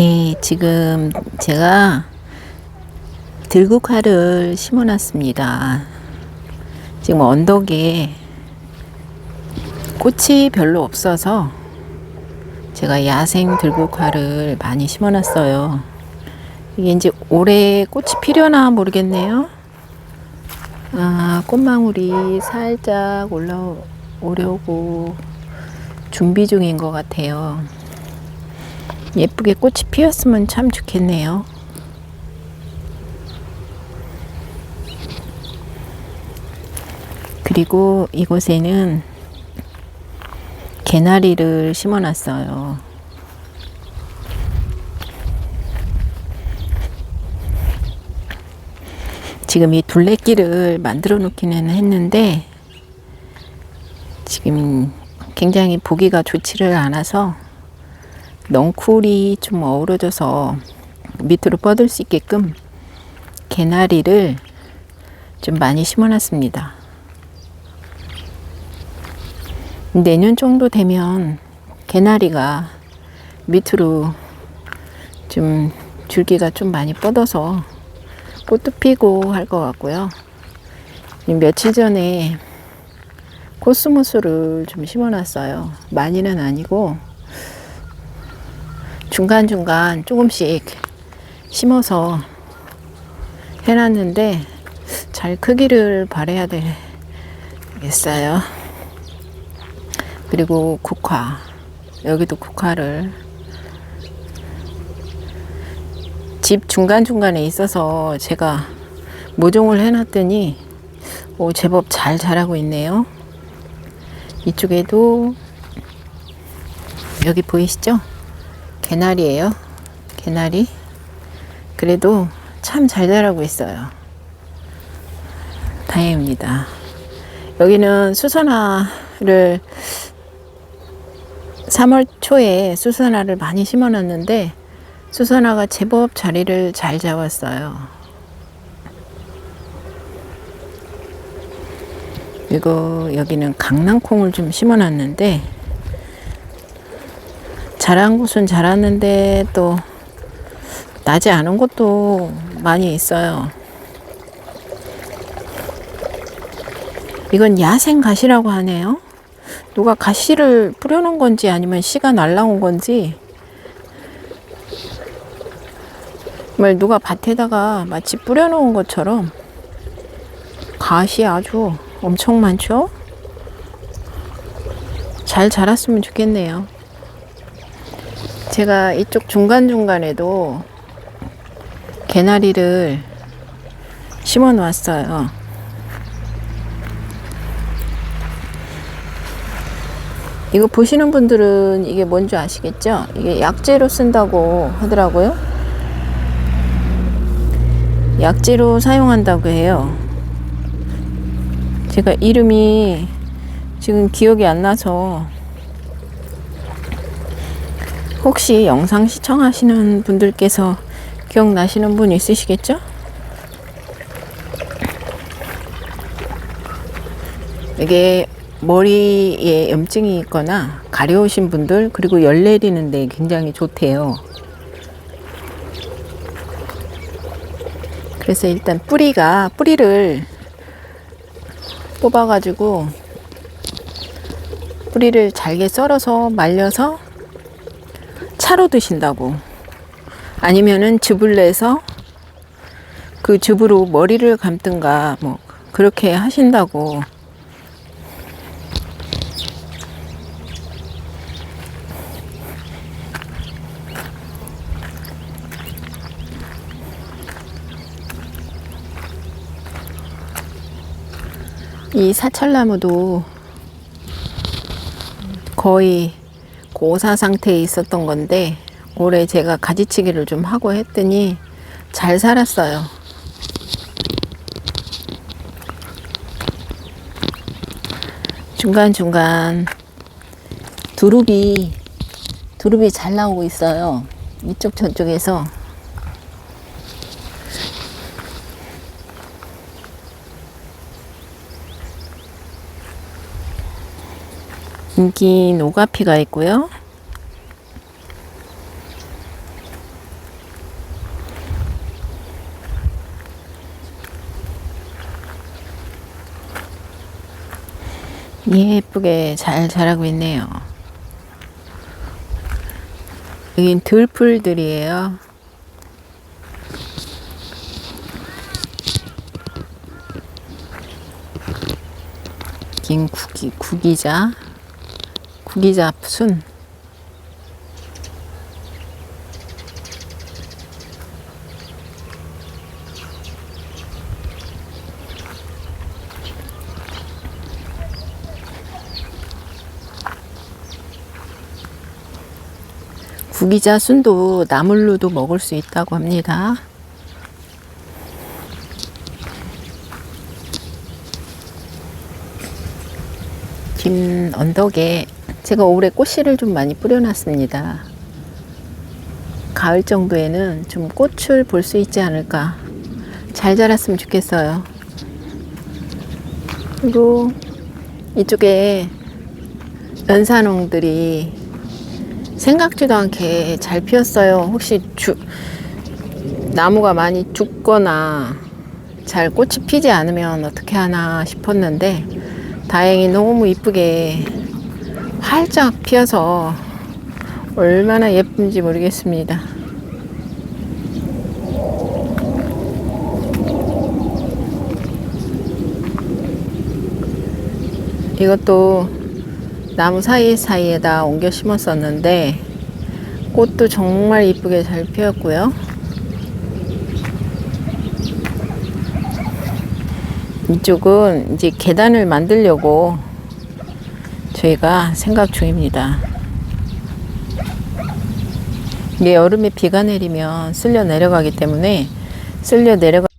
네, 지금 제가 들국화를 심어 놨습니다. 지금 언덕에 꽃이 별로 없어서 제가 야생 들국화를 많이 심어 놨어요. 이게 이제 올해 꽃이 피려나 모르겠네요. 아, 꽃망울이 살짝 올라오려고 준비 중인 것 같아요. 예쁘게 꽃이 피었으면 참 좋겠네요. 그리고 이곳에는 개나리를 심어놨어요. 지금 이 둘레길을 만들어 놓기는 했는데 지금 굉장히 보기가 좋지를 않아서 넝쿨이 좀 어우러져서 밑으로 뻗을 수 있게끔 개나리를 좀 많이 심어놨습니다. 내년 정도 되면 개나리가 밑으로 좀 줄기가 좀 많이 뻗어서 꽃도 피고 할 것 같고요. 며칠 전에 코스모스를 좀 심어놨어요. 많이는 아니고 중간중간 조금씩 심어서 해놨는데 잘 크기를 바래야 되겠어요. 그리고 국화. 여기도 국화를 집 중간중간에 있어서 제가 모종을 해놨더니 오, 제법 잘 자라고 있네요. 이쪽에도 여기 보이시죠? 개나리예요. 개나리. 그래도 참 잘 자라고 있어요. 다행입니다. 여기는 수선화를 3월 초에 수선화를 많이 심어놨는데 수선화가 제법 자리를 잘 잡았어요. 그리고 여기는 강낭콩을 좀 심어놨는데 자란 곳은 자랐는데 또 나지 않은 곳도 많이 있어요. 이건 야생 가시라고 하네요. 누가 가시를 뿌려놓은 건지 아니면 씨가 날라온 건지 정말 누가 밭에다가 마치 뿌려놓은 것처럼 가시 아주 엄청 많죠? 잘 자랐으면 좋겠네요. 제가 이쪽 중간중간에도 개나리를 심어 놓았어요. 이거 보시는 분들은 이게 뭔지 아시겠죠? 이게 약재로 쓴다고 하더라고요. 약재로 사용한다고 해요. 제가 이름이 지금 기억이 안 나서 혹시 영상 시청하시는 분들께서 기억나시는 분 있으시겠죠? 이게 머리에 염증이 있거나 가려우신 분들 그리고 열 내리는데 굉장히 좋대요. 그래서 일단 뿌리가 뿌리를 뽑아가지고 뿌리를 잘게 썰어서 말려서 차로 드신다고. 아니면은 즙을 내서 그 즙으로 머리를 감든가 뭐 그렇게 하신다고. 이 사철나무도 거의 고사 상태에 있었던 건데 올해 제가 가지치기를 좀 하고 했더니 잘 살았어요. 중간중간 두릅이 두릅이 잘 나오고 있어요. 이쪽 저쪽에서 긴긴 오가피가 있고요. 예, 예쁘게 잘 자라고 있네요. 여긴 들풀들이에요. 긴 구기, 구기자. 구기자 순. 구기자 순도 나물로도 먹을 수 있다고 합니다. 김 언덕에 제가 올해 꽃씨를 좀 많이 뿌려놨습니다. 가을 정도에는 좀 꽃을 볼 수 있지 않을까. 잘 자랐으면 좋겠어요. 그리고 이쪽에 연산홍들이 생각지도 않게 잘 피었어요. 혹시 주, 나무가 많이 죽거나 잘 꽃이 피지 않으면 어떻게 하나 싶었는데 다행히 너무 이쁘게 활짝 피어서 얼마나 예쁜지 모르겠습니다. 이것도 나무 사이사이에다 옮겨 심었었는데 꽃도 정말 이쁘게 잘 피었고요. 이쪽은 이제 계단을 만들려고 저희가 생각 중입니다. 이게 여름에 비가 내리면 쓸려 내려가기 때문에 쓸려 내려가